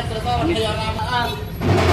సామాన్య త్రిసోభయో నమః మా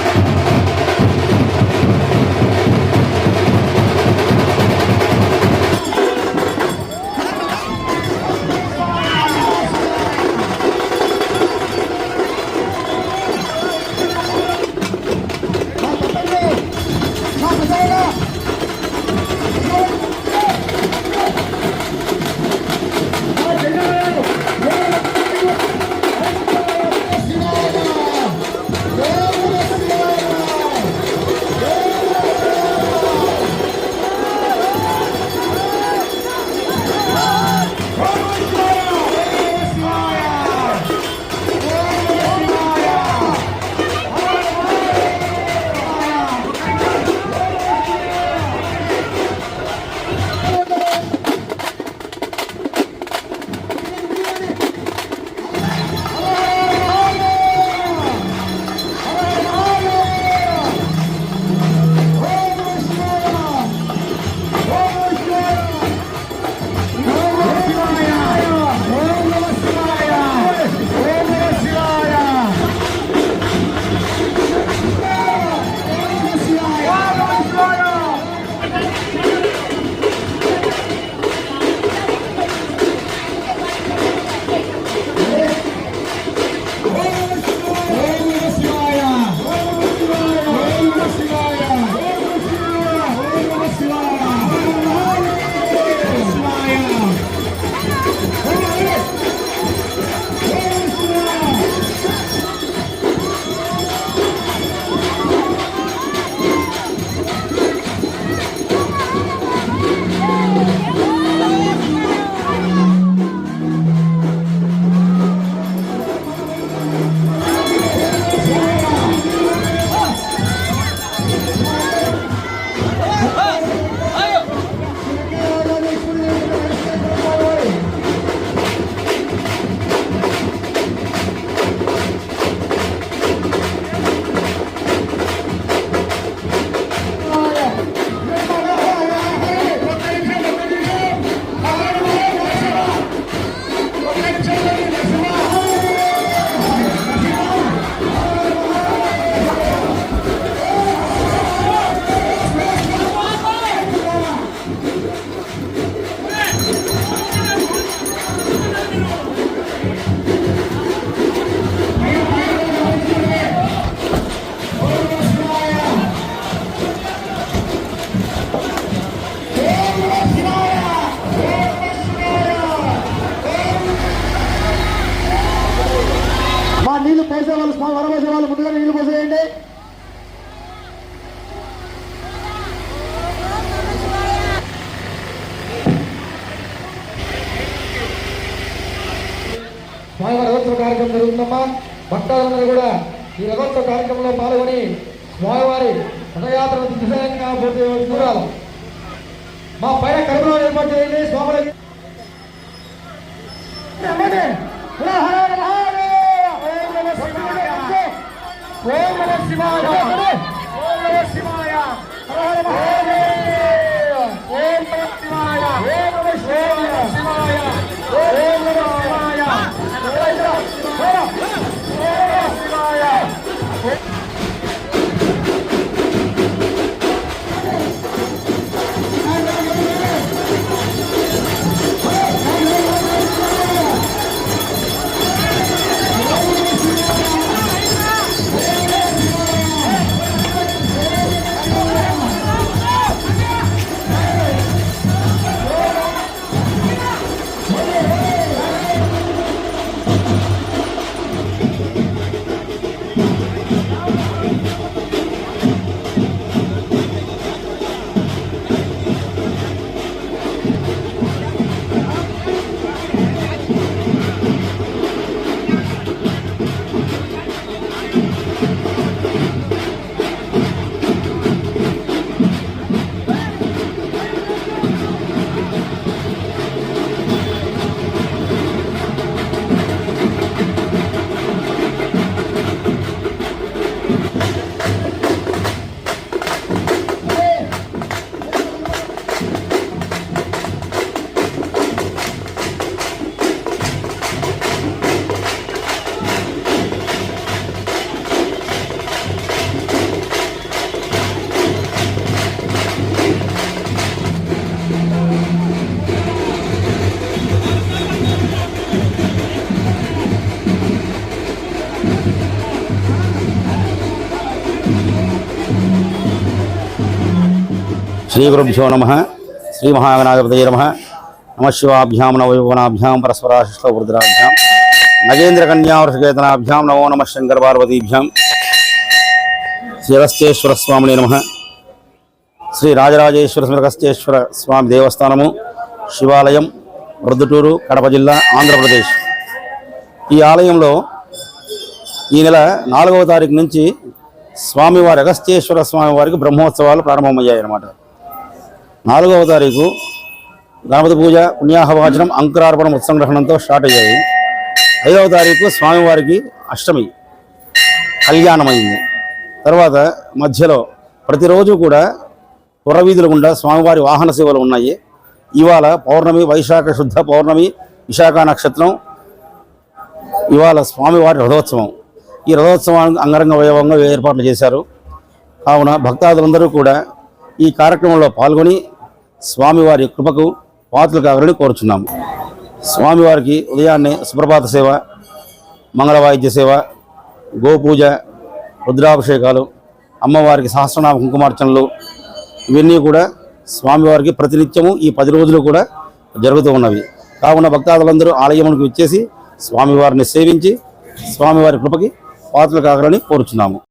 స్వామి రథోత్సవ కార్యక్రమం జరుగుతుందమ్మా భక్తాదులందరూ కూడా ఈ రథోత్సవ కార్యక్రమంలో పాల్గొని స్వామివారి దిశగా పూర్తి చూడాలి మా పైన కర్మలో ఏర్పాటు చేయండి స్వాములకి నమః శివాయ! ఓం నమః శివాయ! ఓం నమః శివాయ! హర హర శ్రీగురుభ్యో నమ. శ్రీ మహాగణాధిపతయ నమ. నమశివాభ్యాం నవయోగనాభ్యాం పరస్పరాశిష్టవృద్రాభ్యాం నగేంద్ర కన్యావృషకేతనాభ్యాం నమో నమ శంకర పార్వతీభ్యాం శ్రీరస్తేశ్వర స్వామిని నమ. శ్రీ రాజరాజేశ్వర శ్రీరస్తేశ్వర స్వామి దేవస్థానము శివాలయం రొద్దుటూరు కడప జిల్లా ఆంధ్రప్రదేశ్. ఈ ఆలయంలో ఈ నెల నాలుగవ తారీఖు నుంచి స్వామివారి అగస్త్యేశ్వర స్వామి వారికి బ్రహ్మోత్సవాలు ప్రారంభమయ్యాయి అన్నమాట నాలుగవ తారీఖు గణపతి పూజ పుణ్యాహవాచనం అంకురార్పణ ఉత్సంగ్రహణంతో స్టార్ట్ అయ్యాయి. ఐదవ తారీఖు స్వామివారికి అష్టమి కళ్యాణమైంది. తర్వాత మధ్యలో ప్రతిరోజు కూడా పురవీధులు గుండా స్వామివారి వాహన సేవలు ఉన్నాయి. ఇవాళ పౌర్ణమి వైశాఖ శుద్ధ పౌర్ణమి విశాఖ నక్షత్రం ఇవాళ స్వామివారి రథోత్సవం. ఈ రథోత్సవానికి అంగరంగ వైభవంగా ఏర్పాట్లు చేశారు. కావున భక్తాదులందరూ కూడా ఈ కార్యక్రమంలో పాల్గొని స్వామివారి కృపకు పాత్రలు కావాలని కోరుచున్నాము. స్వామివారికి ఉదయాన్నే సుప్రభాత సేవ మంగళ వాయిద్య సేవ గోపూజ రుద్రాభిషేకాలు అమ్మవారికి సహస్రనామ కుంకుమార్చనలు ఇవన్నీ కూడా స్వామివారికి ప్రతినిత్యము ఈ పది రోజులు కూడా జరుగుతూ ఉన్నవి. కావున భక్తాదులందరూ ఆలయమునికి వచ్చేసి స్వామివారిని సేవించి స్వామివారి కృపకి పాత్రలు కాగలని కోరుచున్నాము.